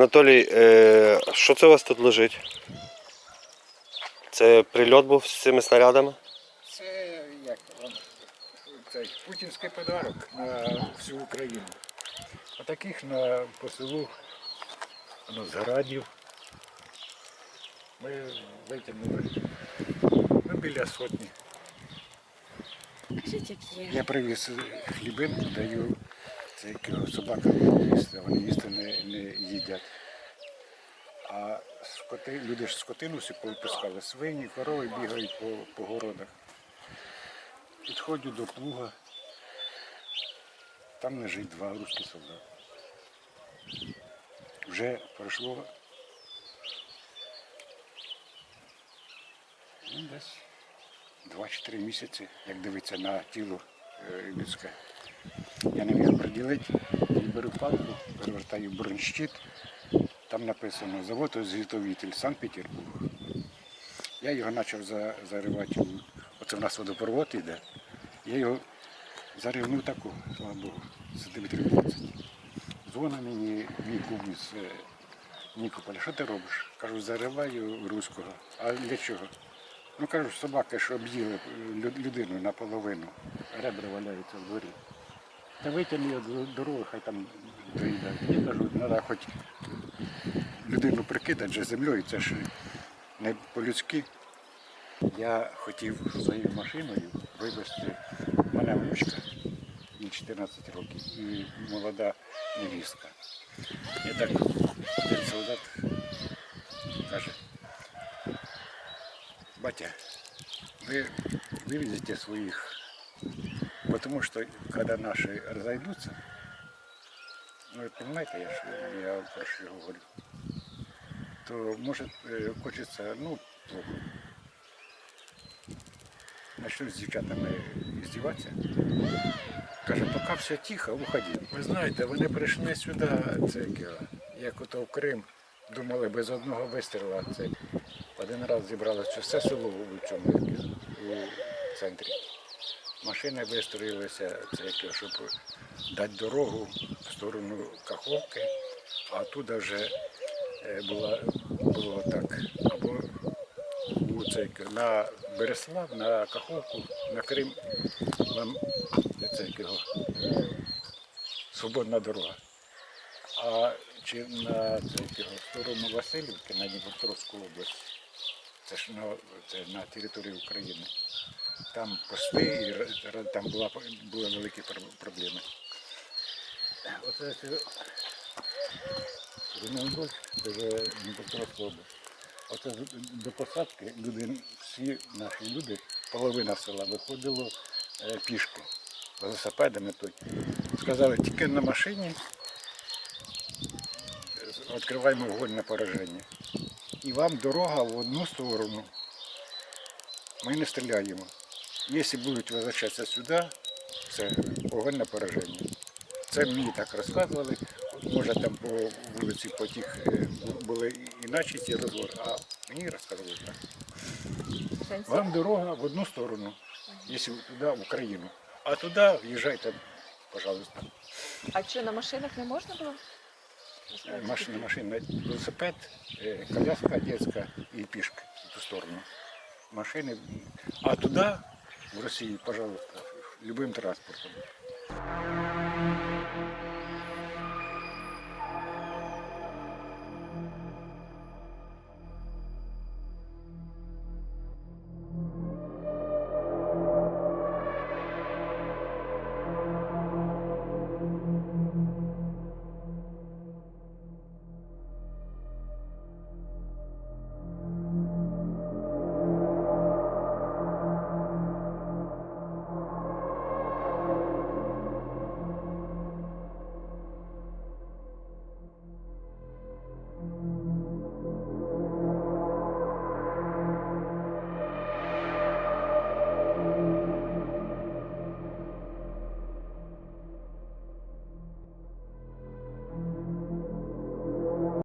Анатолій, е, що це у вас тут лежить? Це прильот був з цими снарядами? Це як вам, цей путінський подарок на всю Україну. А таких на по селу ну, з. Ми витягнули ну, біля сотні. Кажіть, як є. Я привіз хлібинку, даю це як собака їсти, вони їсти не, не їдять. А скоти, люди ж скотину всі повипускали, свині, корови бігають по, по городах. Підходжу до плуга, там лежить два русські солдати. Вже пройшло ну, десь 2-3 місяці, як дивиться на тіло е, людське. Я не міг приділити, беру палку, перевертаю бронещит, там написано завод зготовитель Санкт-Петербург. Я його почав заривати, оце в нас водопровод йде. Я його зарив, ну таку, слава Богу, сантиметрів 20. Дзвонить мені мій із е, Нікополя, що ти робиш? Кажу, зариваю руського. А для чого? Ну кажу, собаки, що об'їли е, людину наполовину, ребра валяються в дворі. Та витягни його до дороги, хай там доїде. Я кажу, треба хоч людину прикидати вже землею, це ж не по-людськи. Я хотів своєю машиною вивезти мене внучка, їй 14 років, і молода невістка. І так один солдат каже, батя, вы вывезете своих, потому что когда наши разойдутся, ну, вы понимаете, я, ж- я про що говорю, то может э, хочется, ну, плохо. Начну з дівчатами здіватися. Каже, поки все тихо, уходи. Ви знаєте, вони прийшли сюди, це як, ото в Крим, думали без одного вистріла. Це один раз зібралося все село у цьому у центрі. Машини вистроїлися, це як, щоб дати дорогу в сторону Каховки, а туди вже е, була, було так. Або це, як, на Береслав, на Каховку, на Крим, вам це як свободна дорога. А чи на це, як сторону Васильівки, на Дніпропетровську область, це ж на, це на території України. Там пости, і там була, були великі проблеми. Оце це Зеленодольськ, це вже. Оце до посадки люди, всі наші люди, половина села виходило е, пішки, велосипедами тут. Сказали, тільки на машині е, відкриваємо вогонь на пораження. І вам дорога в одну сторону. Ми не стріляємо. Якщо будуть возвращатися сюди, це на пораження. Це мені так розказували. Може там по вулиці потік е, були іначе ці розговори, а мені розказували так. Вам дорога в одну сторону, якщо туди, в Україну. А туди в'їжджайте, пожалуйста. А що, на машинах не можна було? Машина, машина, велосипед, е, коляска детська і пішки в ту сторону. Машини. А туди, в Росії, пожалуйста, любим транспортом.